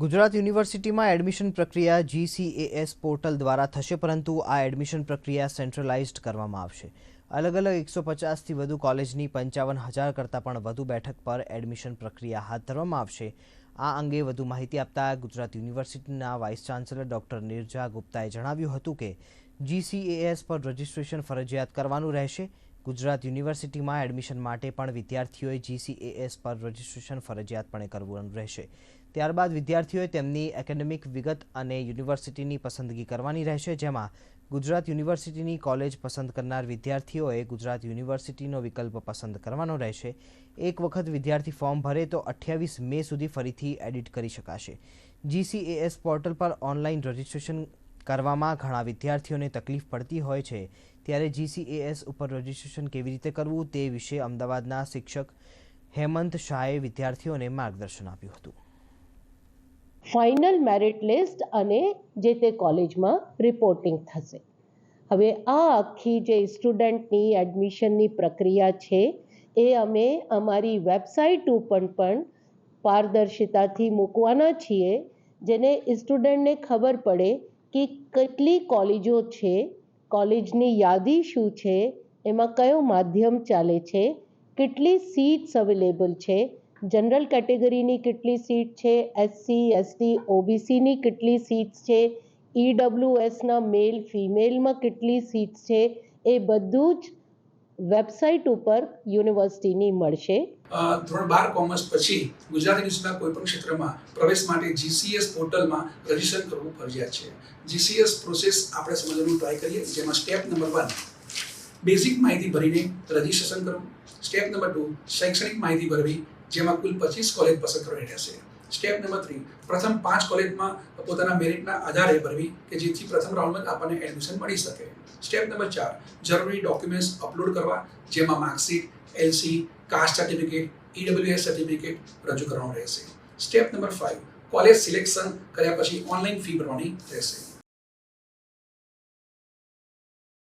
ગુજરાત યુનિવર્સિટીમાં એડમિશન પ્રક્રિયા GCAS portal દ્વારા થશે, પરંતુ આ એડમિશન પ્રક્રિયા સેન્ટ્રલાઇઝ્ડ કરવામાં આવશે. અલગ અલગ એકસો પચાસથી વધુ કોલેજની પંચાવન હજાર કરતાં પણ વધુ બેઠક પર એડમિશન પ્રક્રિયા હાથ ધરવામાં આવશે. આ અંગે વધુ માહિતી આપતા ગુજરાત યુનિવર્સિટીના વાઇસ ચાન્સેલર ડોક્ટર નિર્જા ગુપ્તાએ જણાવ્યું હતું કે જીસીએએસ પર રજિસ્ટ્રેશન ફરજિયાત કરવાનું રહેશે. ગુજરાત યુનિવર્સિટીમાં એડમિશન માટે પણ વિદ્યાર્થીઓએ જીસીએએસ પર રજિસ્ટ્રેશન ફરજિયાતપણે કરવું રહેશે. ત્યારબાદ વિદ્યાર્થીઓએ તેમની એકેડેમિક વિગત અને યુનિવર્સિટીની પસંદગી કરવાની રહેશે, જેમાં ગુજરાત યુનિવર્સિટીની કોલેજ પસંદ કરનાર વિદ્યાર્થીઓએ ગુજરાત યુનિવર્સિટીનો વિકલ્પ પસંદ કરવાનો રહેશે. એક વખત વિદ્યાર્થી ફોર્મ ભરે તો અઠ્યાવીસ મે સુધી ફરીથી એડિટ કરી શકાશે. જીસીએએસ પોર્ટલ પર ઓનલાઈન રજિસ્ટ્રેશન કરવામાં ઘણા વિદ્યાર્થીઓને તકલીફ પડતી હોય છે. ત્યારે જીસીએએસ ઉપર રજિસ્ટ્રેશન કેવી રીતે કરવું તે વિશે અમદાવાદના શિક્ષક હેમંત શાહે વિદ્યાર્થીઓને માર્ગદર્શન આપ્યું હતું. ફાઇનલ મેરિટ લિસ્ટ અને જે તે કોલેજમાં રિપોર્ટિંગ થશે. હવે આ આખી જે સ્ટુડન્ટની એડમિશનની પ્રક્રિયા છે, એ અમે અમારી વેબસાઇટ ઉપર પણ પારદર્શિતાથી મૂકવાના છીએ, જેને સ્ટુડન્ટને ખબર પડે કે કેટલી કોલેજો છે કોલેજની યાદી શું છે? એમાં કયો માધ્યમ ચાલે છે? કેટલી સીટ્સ અવેલેબલ છે? જનરલ કેટેગરીની કેટલી સીટ છે? એસસી એસટી ઓબીસીની કેટલી સીટ્સ છે? ઈડબ્લ્યુએસના મેલ ફિમેલમાં કેટલી સીટ્સ છે? એ બધું જ વેબસાઇટ ઉપર યુનિવર્સિટીની મળશે. ધોરણ બાર કોમર્સ પછી ગુજરાત યુનિવર્સિટીના કોઈપણ ક્ષેત્રમાં પ્રવેશ માટે જીસીએસ પોર્ટલમાં રજિસ્ટર કરવું ફરજિયાત છે. જીસીએસ પ્રોસેસ આપણે સમજવાનું ટ્રાય કરીએ, જેમાં સ્ટેપ નંબર વન બેઝિક માહિતી ભરીને રજીસ્ટ્રેશન કરવું. સ્ટેપ નંબર ટુ શૈક્ષણિક માહિતી ભરવી, જેમાં કુલ પચીસ કોલેજ પસંદ કરવાની રહેશે. સ્ટેપ નંબર થ્રી પ્રથમ પાંચ કોલેજમાં પોતાના મેરિટના આધારે ભરવી, કે જેથી પ્રથમ રાઉન્ડમાં આપણને એડમિશન મળી શકે. સ્ટેપ નંબર ચાર, જરૂરી ડોક્યુમેન્ટ્સ અપલોડ કરવા, જેમાં marksheet LC caste certificate EWS certificate રજૂ કરવાનું રહેશે. Step number five college selection કર્યા પછી ઓનલાઈન ફી ભરવાની રહેશે.